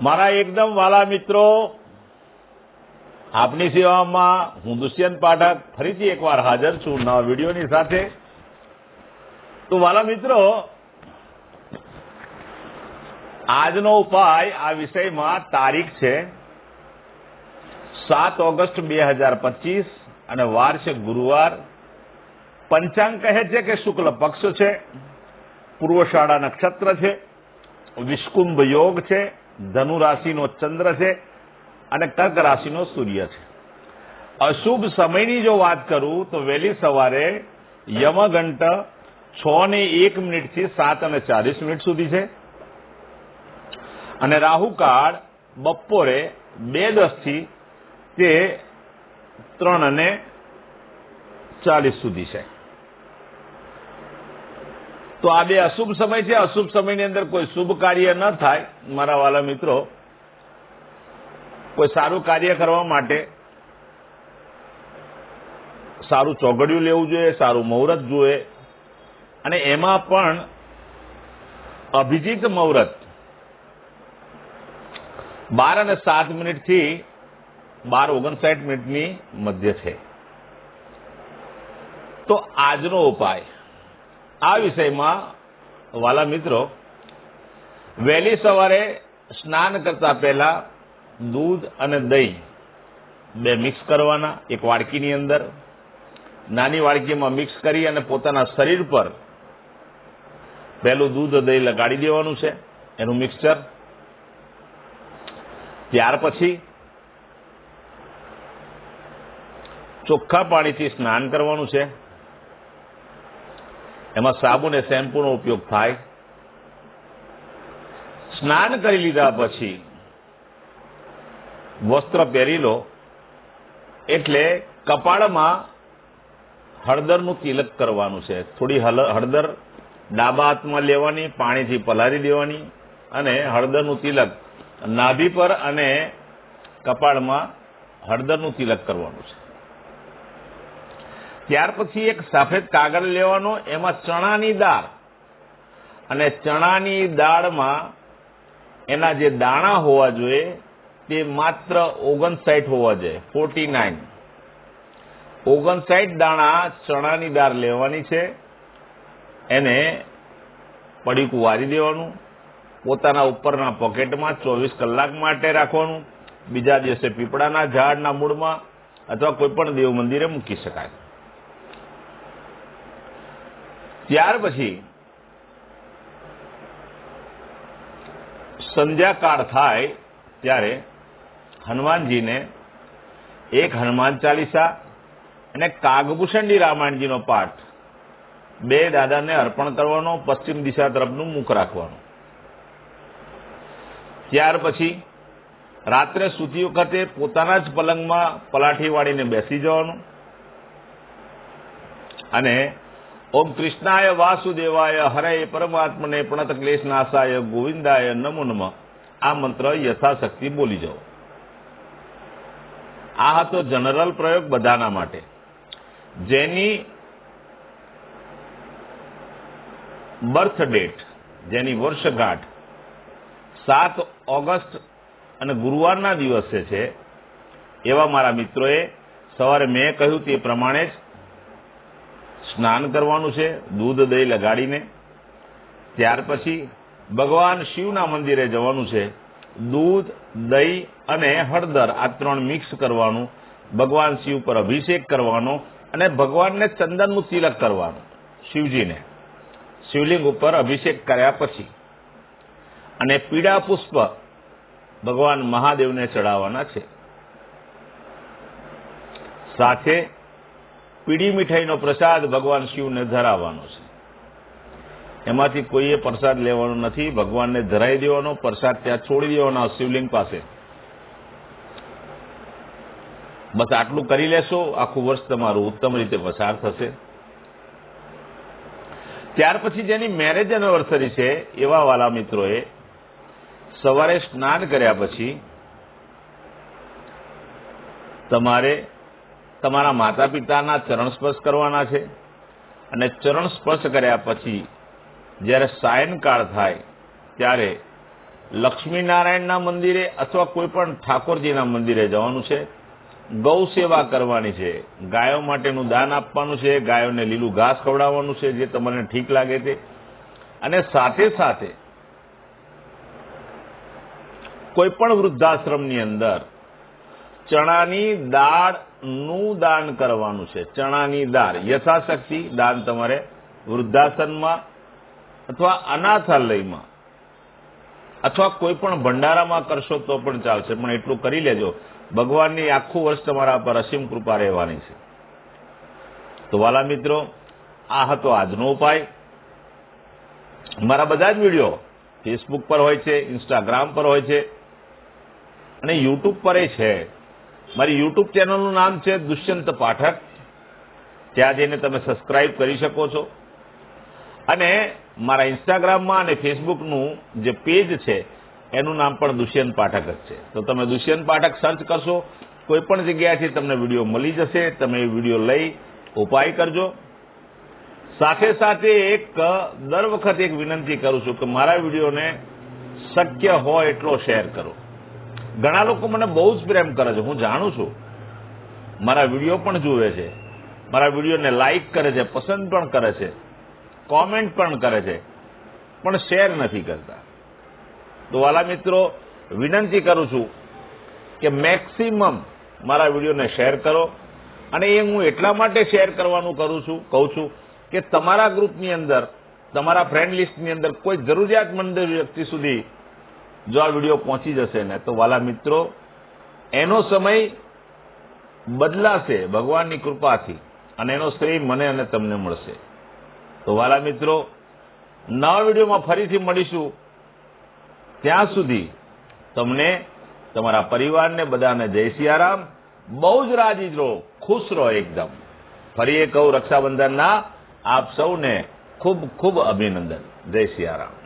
મારા એકદમ વાલા મિત્રો, આપની સેવામાં હું દુષ્યંત પાઠક ફરીથી એકવાર હાજર છું નવા વિડીયોની સાથે. તો વાલા મિત્રો, આજનો ઉપાય આ વિષયમાં તારીખ છે સાત ઓગસ્ટ બે હજાર પચીસ અને વાર છે ગુરુવાર. પંચાંગ કહે છે કે શુક્લ પક્ષ છે પૂર્વશાળા નક્ષત્ર છે, વિષ્કુંભ યોગ છે ધનુ રાશિનો ચંદ્ર છે અને કર્ક રાશિનો સૂર્ય છે. અશુભ સમયની જો વાત કરું તો વહેલી સવારે યમઘંટ છ ને એક મિનિટથી સાત અને ચાલીસ મિનિટ સુધી છે. અને રાહુકાળ બપોરે બે દસથી તે ત્રણ અને ચાલીસ સુધી છે. તો આ બે અશુભ સમય છે. અશુભ સમયની અંદર કોઈ શુભ કાર્ય ન થાય. મારા વાલા મિત્રો, કોઈ સારું કાર્ય કરવા માટે સારું ચોગડિયું લેવું જોઈએ, સારું મુહૂર્ત જોઈએ અને એમાં પણ અભિજીત મુહૂર્ત બાર અને સાત મિનિટથી બાર ઓગણસાઠ મિનિટની મધ્ય છે. તો આજનો ઉપાય. આ વિષયમાં વાલા મિત્રો, વહેલી સવારે સ્નાન કરતા પહેલા દૂધ અને દહીં બે મિક્સ કરવાના, એક વાડકીની અંદર. નાની વાડકીમાં મિક્સ કરી અને પોતાના શરીર પર પહેલું દૂધ દહીં લગાડી દેવાનું છે, એનું મિક્સચર ત્યાર પછી ચોખ્ખા પાણીથી સ્નાન કરવાનું છે. એમાં સાબુ ને શેમ્પૂનો ઉપયોગ થાય. સ્નાન કરી લીધા પછી વસ્ત્ર પહેરી લો, એટલે કપાળમાં હળદરનું તિલક કરવાનું છે. થોડી હળદર ડાબા હાથમાં લેવાની, પાણીથી પલારી દેવાની અને હળદરનું તિલક નાભી પર અને કપાળમાં હળદરનું તિલક કરવાનું છે. ત્યાર પછી એક સફેદ કાગળ લેવાનો, એમાં ચણાની દાળ. અને ચણાની દાળમાં એના જે દાણા હોવા જોઈએ, તે માત્ર ઓગણસાઠ હોવા જોઈએ ફોર્ટી નાઇન ઓગણસાઠ દાણા ચણાની દાળ લેવાની છે, એને પડીકું વારી દેવાનું, પોતાના ઉપરના પોકેટમાં ચોવીસ કલાક માટે રાખવાનું, બીજા દિવસે પીપળાના ઝાડના મૂળમાં અથવા કોઈ પણ દેવ મંદિરે મૂકી શકાય. ત્યાર પછી સંધ્યાકાળ થાય ત્યારે હનુમાનજીને એક હનુમાન ચાલીસા અને કાગભૂષણજી રામાયણજીનો પાઠ બે દાદાને અર્પણ કરવાનો, પશ્ચિમ દિશા તરફનું મુખ રાખવાનું. ત્યાર પછી રાત્રે સૂતી વખતે પોતાના જ પલંગમાં પલાઠી વાળીને બેસી જવાનું અને ઓમ કૃષ્ણાય વાસુદેવાય હરે પરમાત્મને પ્રણત ક્લેશ નાશાય ગોવિંદાય નમો નમ. આ મંત્ર યથાશક્તિ બોલી જાઓ. આ હતો જનરલ પ્રયોગ બધાના માટે. જેની બર્થ ડેટ, જેની વર્ષગાંઠ સાત ઓગસ્ટ અને ગુરુવારના દિવસે છે, એવા મારા મિત્રોએ સવારે મેં કહ્યું તે પ્રમાણે જ સ્નાન કરવાનું છે, દૂધ દહીં લગાડીને. ત્યાર પછી ભગવાન શિવના મંદિરે જવાનું છે. દૂધ, દહીં અને હળદર આ ત્રણ મિક્સ કરવાનું, ભગવાન શિવ પર અભિષેક કરવાનો અને ભગવાનને ચંદનનું તિલક કરવાનું, શિવજીને. શિવલિંગ ઉપર અભિષેક કર્યા પછી. અને પીડા પુષ્પ ભગવાન મહાદેવને ચડાવવાના છે. સાથે પીળી મીઠાઈનો પ્રસાદ ભગવાન શિવને ધરાવવાનો છે. એમાંથી કોઈએ પ્રસાદ લેવાનો નથી, ભગવાનને ધરાઈ દેવાનો, પ્રસાદ ત્યાં છોડી દેવાનો શિવલિંગ પાસે. બસ આટલું કરી લેશો, આખું વર્ષ તમારું ઉત્તમ રીતે પસાર થશે. ત્યાર પછી જેની મેરેજ એનિવર્સરી છે, એવા વાલા મિત્રોએ સવારે સ્નાન કર્યા પછી તમારે તમારા માતા પિતાના ચરણ સ્પર્શ કરવાના છે. અને ચરણ સ્પર્શ કર્યા પછી જ્યારે સાયનકાળ થાય, ત્યારે લક્ષ્મીનારાયણના મંદિરે અથવા કોઈ પણ ઠાકોરજીના મંદિરે જવાનું છે. ગૌ સેવા કરવાની છે. ગાયો માટેનું દાન આપવાનું છે. ગાયોને લીલું ઘાસ ખવડાવવાનું છે, જે તમને ઠીક લાગે તે. અને સાથે સાથે કોઈ પણ વૃદ્ધાશ્રમની અંદર ચણાની દાળનું દાન કરવાનું છે. ચણાની દાળ. યથાશક્તિ દાન તમારે વૃદ્ધાસનમાં અથવા અનાથાલયમાં અથવા કોઈ પણ ભંડારામાં કરશો તો પણ ચાલશે. પણ એટલું કરી લેજો. ભગવાનની આખું વર્ષ તમારા પર અસીમ કૃપા રહેવાની છે. તો વાલા મિત્રો, આ હતો આજનો ઉપાય. મારા બધા જ વીડિયો ફેસબુક પર હોય છે ઇન્સ્ટાગ્રામ પર હોય છે અને યુટ્યુબ પર એ છે. મારી યુટ્યુબ ચેનલનું નામ છે દુષ્યંત પાઠક. ત્યાં જઈને તમે સબસ્ક્રાઇબ કરી શકો છો. અને મારા ઇન્સ્ટાગ્રામમાં અને ફેસબુકનું જે પેજ છે, એનું નામ પણ દુષ્યંત પાઠક જ છે. તો તમે દુષ્યંત પાઠક સર્ચ કરશો, કોઈ પણ જગ્યાએથી તમને વીડિયો મળી જશે, તમે એ વીડિયો લઈ ઉપાય કરજો. સાથે સાથે એક, દર વખત એક વિનંતી કરું છું કે મારા વિડીયોને શક્ય હોય એટલો શેર કરો. ઘણા લોકો મને બહુ જ પ્રેમ કરે છે. હું જાણું છું. મારા વીડિયો પણ જુએ છે. મારા વિડીયોને લાઈક કરે છે, પસંદ પણ કરે છે કોમેન્ટ પણ કરે છે, પણ શેર નથી કરતા. તો વાલા મિત્રો, વિનંતી કરું છું કે મેક્સિમમ મારા વિડીયોને શેર કરો અને એ હું એટલા માટે શેર કરવાનું કરું છું, કહું છું કે તમારા ગ્રુપની અંદર, તમારા ફ્રેન્ડ લિસ્ટની અંદર કોઈ જરૂરિયાતમંદ વ્યક્તિ સુધી જો આ વીડિયો પહોંચી જશે ને, તો વાલા મિત્રો, એનો સમય બદલાશે ભગવાનની કૃપાથી અને એનો શ્રેય મને અને તમને મળશે. તો વાલા મિત્રો, નવા વિડીયોમાં ફરીથી મળીશું. ત્યાં સુધી તમને તમારા પરિવારને બધાને જય સિયારામ. બહુ જ રાજી રહો, ખુશ રહો એકદમ. ફરી એ કહું, રક્ષાબંધનના આપ સૌને ખૂબ ખૂબ અભિનંદન. જય સિયારામ.